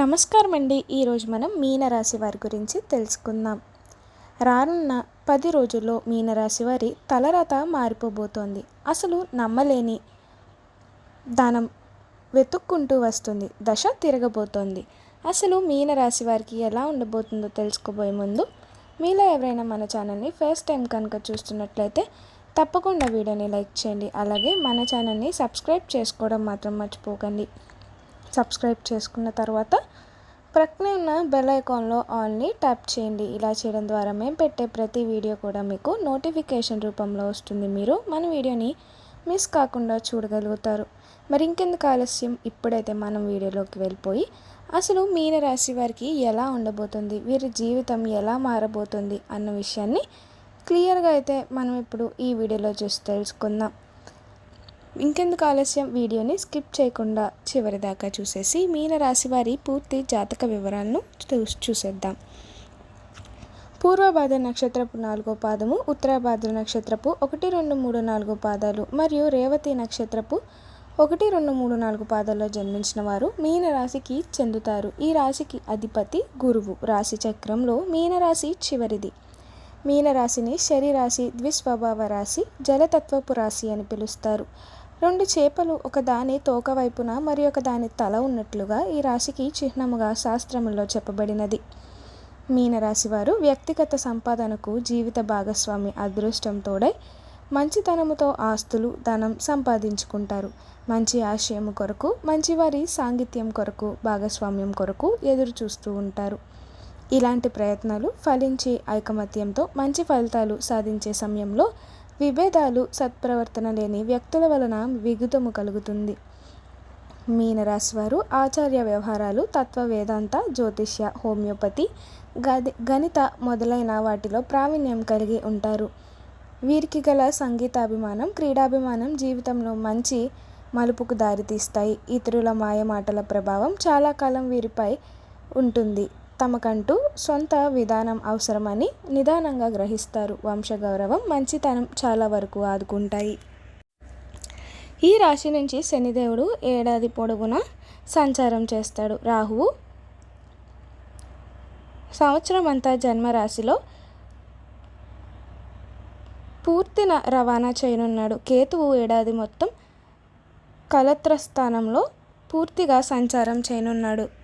నమస్కారం అండి ఈరోజు మనం మీనరాశి వారి గురించి తెలుసుకుందాం. రానున్న పది రోజుల్లో మీనరాశి వారి తలరాత మారిపోబోతోంది. అసలు నమ్మలేని దానం వెతుక్కుంటూ వస్తుంది. దశ తిరగబోతోంది. అసలు మీనరాశి వారికి ఎలా ఉండబోతుందో తెలుసుకోబోయే ముందు మీలో ఎవరైనా మన ఛానల్ని ఫస్ట్ టైం కనుక చూస్తున్నట్లయితే తప్పకుండా వీడియోని లైక్ చేయండి. అలాగే మన ఛానల్ని సబ్స్క్రైబ్ చేసుకోవడం మాత్రం మర్చిపోకండి. సబ్స్క్రైబ్ చేసుకున్న తర్వాత ప్రక్కనే ఉన్న బెల్ ఐకాన్లో ఆల్ని ట్యాప్ చేయండి. ఇలా చేయడం ద్వారా మేము పెట్టే ప్రతి వీడియో కూడా మీకు నోటిఫికేషన్ రూపంలో వస్తుంది. మీరు మన వీడియోని మిస్ కాకుండా చూడగలుగుతారు. మరి ఇంకెందుకు ఆలస్యం? ఇప్పుడైతే మనం వీడియోలోకి వెళ్ళిపోయి అసలు మీనరాశి వారికి ఎలా ఉండబోతుంది? వీరి జీవితం ఎలా మారబోతుంది? అన్న విషయాన్ని క్లియర్గా అయితే మనం ఇప్పుడు ఈ వీడియోలో చూసి తెలుసుకుందాం. ఇంకెందుకు ఆలస్యం? వీడియోని స్కిప్ చేయకుండా చివరి దాకా చూసేసి మీనరాశి వారి పూర్తి జాతక వివరాలను చూ- చూసేద్దాం. పూర్వభాద్ర నక్షత్రపు నాలుగో పాదము ఉత్తరాభాద్ర నక్షత్రపు ఒకటి రెండు మూడు నాలుగు పాదాలు మరియు రేవతి నక్షత్రపు ఒకటి రెండు మూడు నాలుగు పాదాల్లో జన్మించిన వారు మీన రాశికి చెందుతారు. ఈ రాశికి అధిపతి గురువు. రాశి చక్రంలో మీనరాశి చివరిది. మీనరాశిని శరీరాశి ద్విస్వభావ రాశి జలతత్వపు రాశి అని పిలుస్తారు. రెండు చేపలు ఒక దాని తోక వైపున మరి ఒక దాని తల ఉన్నట్లుగా ఈ రాశికి చిహ్నముగా శాస్త్రములో చెప్పబడినది. మీనరాశి వారు వ్యక్తిగత సంపాదనకు జీవిత భాగస్వామి అదృష్టం తోడై మంచితనముతో ఆస్తులు ధనం సంపాదించుకుంటారు. మంచి ఆశయము కొరకు మంచివారి సాంగిత్యం కొరకు భాగస్వామ్యం కొరకు ఎదురు చూస్తూ ఉంటారు. ఇలాంటి ప్రయత్నాలు ఫలించి ఐకమత్యంతో మంచి ఫలితాలు సాధించే సమయంలో విభేదాలు సత్ప్రవర్తన లేని వ్యక్తుల వలన విగుతము కలుగుతుంది. మీనరాశి వారు ఆచార్య వ్యవహారాలు తత్వ వేదాంత జ్యోతిష్య హోమియోపతి గది గణిత మొదలైన వాటిలో ప్రావీణ్యం కలిగి ఉంటారు. వీరికి గల సంగీతాభిమానం క్రీడాభిమానం జీవితంలో మంచి మలుపుకు దారితీస్తాయి. ఇతరుల మాయమాటల ప్రభావం చాలా కాలం వీరిపై ఉంటుంది. తమకంటూ సొంత విధానం అవసరమని నిదానంగా గ్రహిస్తారు. వంశగౌరవం మంచితనం చాలా వరకు ఆదుకుంటాయి. ఈ రాశి నుంచి శనిదేవుడు ఏడాది పొడవునా సంచారం చేస్తాడు. రాహువు సంవత్సరం అంతా జన్మరాశిలో పూర్తిన రవాణా చేయనున్నాడు. కేతువు ఏడాది మొత్తం కలత్ర స్థానంలో పూర్తిగా సంచారం చేయనున్నాడు.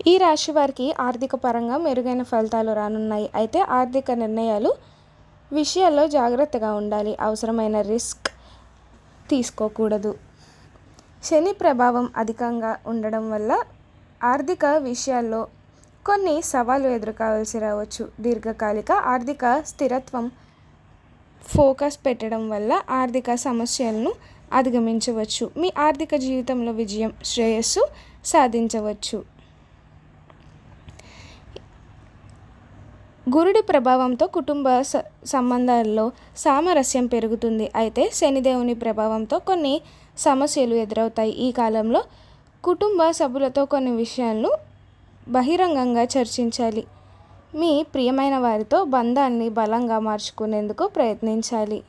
ఈ రాశి వారికి ఆర్థిక పరంగా మెరుగైన ఫలితాలు రానున్నాయి. అయితే ఆర్థిక నిర్ణయాలు విషయాల్లో జాగ్రత్తగా ఉండాలి. అవసరమైన రిస్క్ తీసుకోకూడదు. శని ప్రభావం అధికంగా ఉండడం వల్ల ఆర్థిక విషయాల్లో కొన్ని సవాలు ఎదుర్కోవాల్సి రావచ్చు. దీర్ఘకాలిక ఆర్థిక స్థిరత్వం ఫోకస్ పెట్టడం వల్ల ఆర్థిక సమస్యలను అధిగమించవచ్చు. మీ ఆర్థిక జీవితంలో విజయం శ్రేయస్సు సాధించవచ్చు. గురుడి ప్రభావంతో కుటుంబ స సంబంధాల్లో సామరస్యం పెరుగుతుంది. అయితే శనిదేవుని ప్రభావంతో కొన్ని సమస్యలు ఎదురవుతాయి. ఈ కాలంలో కుటుంబ సభ్యులతో కొన్ని విషయాలను బహిరంగంగా చర్చించాలి. మీ ప్రియమైన వారితో బంధాన్ని బలంగా మార్చుకునేందుకు ప్రయత్నించాలి.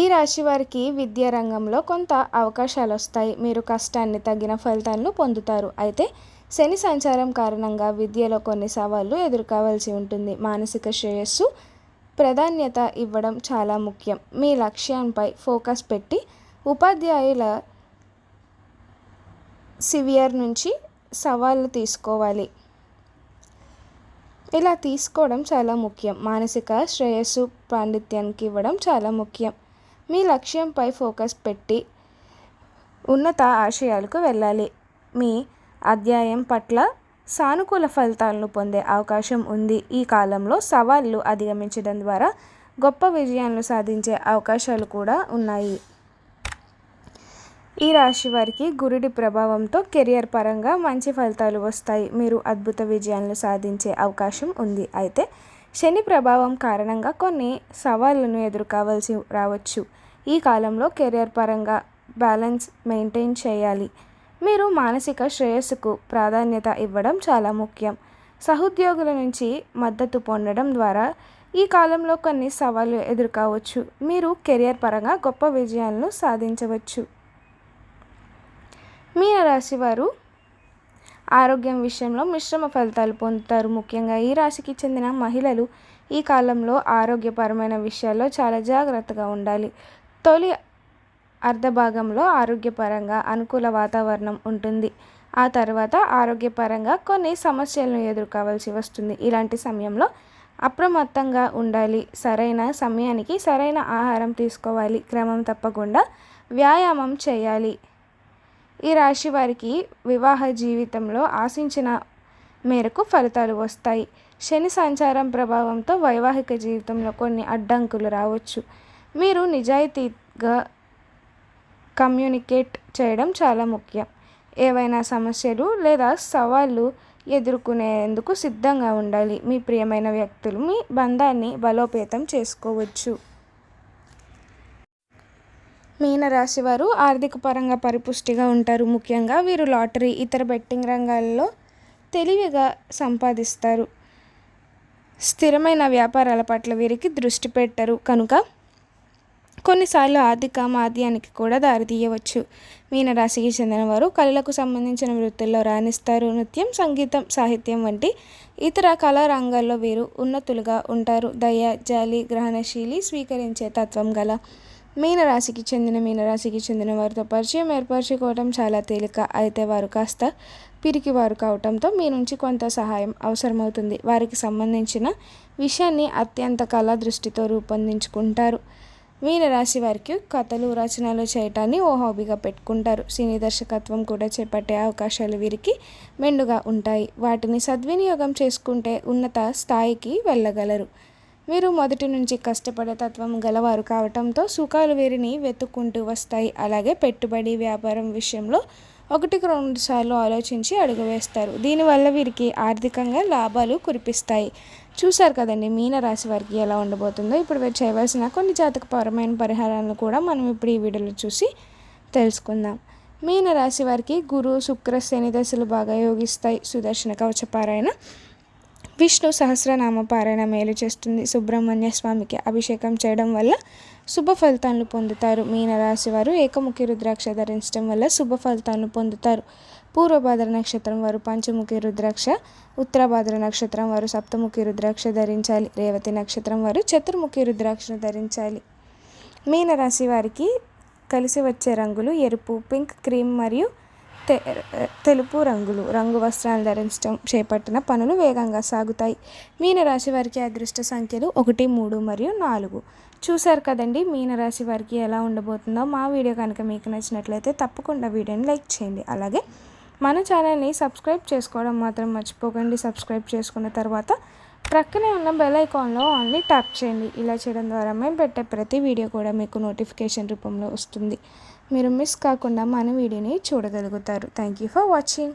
ఈ రాశి వారికి విద్యా రంగంలో కొంత అవకాశాలు వస్తాయి మీరు కష్టాన్ని తగిన ఫలితాలను పొందుతారు. అయితే శని సంచారం కారణంగా విద్యలో కొన్ని సవాళ్ళు ఎదుర్కోవాల్సి ఉంటుంది. మానసిక శ్రేయస్సు ప్రాధాన్యత ఇవ్వడం చాలా ముఖ్యం. మీ లక్ష్యంపై ఫోకస్ పెట్టి ఉపాధ్యాయుల సివియర్ నుంచి సవాళ్ళు తీసుకోవాలి. ఇలా తీసుకోవడం చాలా ముఖ్యం. మానసిక శ్రేయస్సు పాండిత్యానికి ఇవ్వడం చాలా ముఖ్యం. మీ లక్ష్యంపై ఫోకస్ పెట్టి ఉన్నత ఆశయాలకు వెళ్ళాలి. మీ అధ్యాయం పట్ల సానుకూల ఫలితాలను పొందే అవకాశం ఉంది. ఈ కాలంలో సవాళ్ళు అధిగమించడం ద్వారా గొప్ప విజయాలను సాధించే అవకాశాలు కూడా ఉన్నాయి. ఈ రాశి వారికి గురుడి ప్రభావంతో కెరియర్ పరంగా మంచి ఫలితాలు వస్తాయి. మీరు అద్భుత విజయాలను సాధించే అవకాశం ఉంది. అయితే శని ప్రభావం కారణంగా కొన్ని సవాళ్ళను ఎదుర్కోవాల్సి రావచ్చు. ఈ కాలంలో కెరియర్ పరంగా బ్యాలెన్స్ మెయింటైన్ చేయాలి. మీరు మానసిక శ్రేయస్సుకు ప్రాధాన్యత ఇవ్వడం చాలా ముఖ్యం. సహోద్యోగుల నుంచి మద్దతు పొందడం ద్వారా ఈ కాలంలో కొన్ని సవాళ్ళు ఎదుర్కోవచ్చు. మీరు కెరియర్ పరంగా గొప్ప విజయాలను సాధించవచ్చు. మీనరాశి వారు ఆరోగ్యం విషయంలో మిశ్రమ ఫలితాలు పొందుతారు. ముఖ్యంగా ఈ రాశికి చెందిన మహిళలు ఈ కాలంలో ఆరోగ్యపరమైన విషయాల్లో చాలా జాగ్రత్తగా ఉండాలి. తొలి అర్ధభాగంలో ఆరోగ్యపరంగా అనుకూల వాతావరణం ఉంటుంది. ఆ తర్వాత ఆరోగ్యపరంగా కొన్ని సమస్యలను ఎదుర్కోవాల్సి వస్తుంది. ఇలాంటి సమయంలో అప్రమత్తంగా ఉండాలి. సరైన సమయానికి సరైన ఆహారం తీసుకోవాలి. క్రమం తప్పకుండా వ్యాయామం చేయాలి. ఈ రాశి వారికి వివాహ జీవితంలో ఆశించిన మేరకు ఫలితాలు వస్తాయి. శని సంచారం ప్రభావంతో వైవాహిక జీవితంలో కొన్ని అడ్డంకులు రావచ్చు. మీరు నిజాయితీగా కమ్యూనికేట్ చేయడం చాలా ముఖ్యం. ఏవైనా సమస్యలు లేదా సవాళ్ళు ఎదుర్కొనేందుకు సిద్ధంగా ఉండాలి. మీ ప్రియమైన వ్యక్తులు మీ బంధాన్ని బలోపేతం చేసుకోవచ్చు. మీనరాశి వారు ఆర్థిక పరంగా పరిపుష్టిగా ఉంటారు. ముఖ్యంగా వీరు లాటరీ ఇతర బెట్టింగ్ రంగాల్లో తెలివిగా సంపాదిస్తారు. స్థిరమైన వ్యాపారాల పట్ల వీరికి దృష్టి పెట్టరు. కనుక కొన్నిసార్లు ఆర్థిక మాద్యానికి కూడా దారితీయవచ్చు. మీనరాశికి చెందినవారు కళలకు సంబంధించిన వృత్తుల్లో రాణిస్తారు. నృత్యం సంగీతం సాహిత్యం వంటి ఇతర కళారంగాల్లో వీరు ఉన్నతులుగా ఉంటారు. దయ జాలి గ్రహణశీలి స్వీకరించే తత్వం గల మీనరాశికి చెందిన మీనరాశికి చెందిన వారితో పరిచయం ఏర్పరచుకోవడం చాలా తేలిక. అయితే వారు కాస్త పిరికి వారు కావటంతో మీ నుంచి కొంత సహాయం అవసరమవుతుంది. వారికి సంబంధించిన విషయాన్ని అత్యంత కళా దృష్టితో రూపొందించుకుంటారు. మీనరాశి వారికి కథలు రచనలు చేయటాన్ని ఓ హాబీగా పెట్టుకుంటారు. సినీ దర్శకత్వం కూడా చేపట్టే అవకాశాలు వీరికి మెండుగా ఉంటాయి. వాటిని సద్వినియోగం చేసుకుంటే ఉన్నత స్థాయికి వెళ్ళగలరు. వీరు మొదటి నుంచి కష్టపడే తత్వం గలవారు కావటంతో సుఖాలు వీరిని వెతుక్కుంటూ వస్తాయి. అలాగే పెట్టుబడి వ్యాపారం విషయంలో ఒకటికి రెండు సార్లు ఆలోచించి అడుగు వేస్తారు. దీనివల్ల వీరికి ఆర్థికంగా లాభాలు కురిపిస్తాయి. చూశారు కదండి మీన రాశి వారికి ఎలా ఉండబోతుందో. ఇప్పుడు వీరు చేయవలసిన కొన్ని జాతకపరమైన పరిహారాలను కూడా మనం ఇప్పుడు ఈ వీడియోలో చూసి తెలుసుకుందాం. మీన రాశి వారికి గురు శుక్ర శని దశలు బాగా యోగిస్తాయి. సుదర్శన కవచపారాయణ విష్ణు సహస్రనామ పారాయణ మేలు చేస్తుంది. సుబ్రహ్మణ్య స్వామికి అభిషేకం చేయడం వల్ల శుభ ఫలితాలను పొందుతారు. మీనరాశి వారు ఏకముఖి రుద్రాక్ష ధరించడం వల్ల శుభ ఫలితాలను పొందుతారు. పూర్వభాద్ర నక్షత్రం వారు పంచముఖి రుద్రాక్ష ఉత్తరభాద్ర నక్షత్రం వారు సప్తముఖి రుద్రాక్ష ధరించాలి రేవతి నక్షత్రం వారు చతుర్ముఖి రుద్రాక్షను ధరించాలి. మీనరాశి వారికి కలిసి వచ్చే రంగులు ఎరుపు పింక్ క్రీమ్ మరియు తె తెలుపు రంగులు. రంగు వస్త్రాలు ధరించడం చేపట్టిన పనులు వేగంగా సాగుతాయి. మీనరాశి వారికి అదృష్ట సంఖ్యలు ఒకటి మూడు మరియు నాలుగు. చూశారు కదండి మీనరాశి వారికి ఎలా ఉండబోతుందో? మా వీడియో కనుక మీకు నచ్చినట్లయితే తప్పకుండా వీడియోని లైక్ చేయండి. అలాగే మన ఛానల్ని సబ్స్క్రైబ్ చేసుకోవడం మాత్రం మర్చిపోకండి. సబ్స్క్రైబ్ చేసుకున్న తర్వాత ప్రక్కనే ఉన్న బెల్ ఐకాన్లో ఆన్లీ ట్యాప్ చేయండి. ఇలా చేయడం ద్వారా మేము పెట్టే ప్రతి వీడియో కూడా మీకు నోటిఫికేషన్ రూపంలో వస్తుంది. మీరు మిస్ కాకుండా మన వీడియోని చూడగలుగుతారు. Thank you for watching.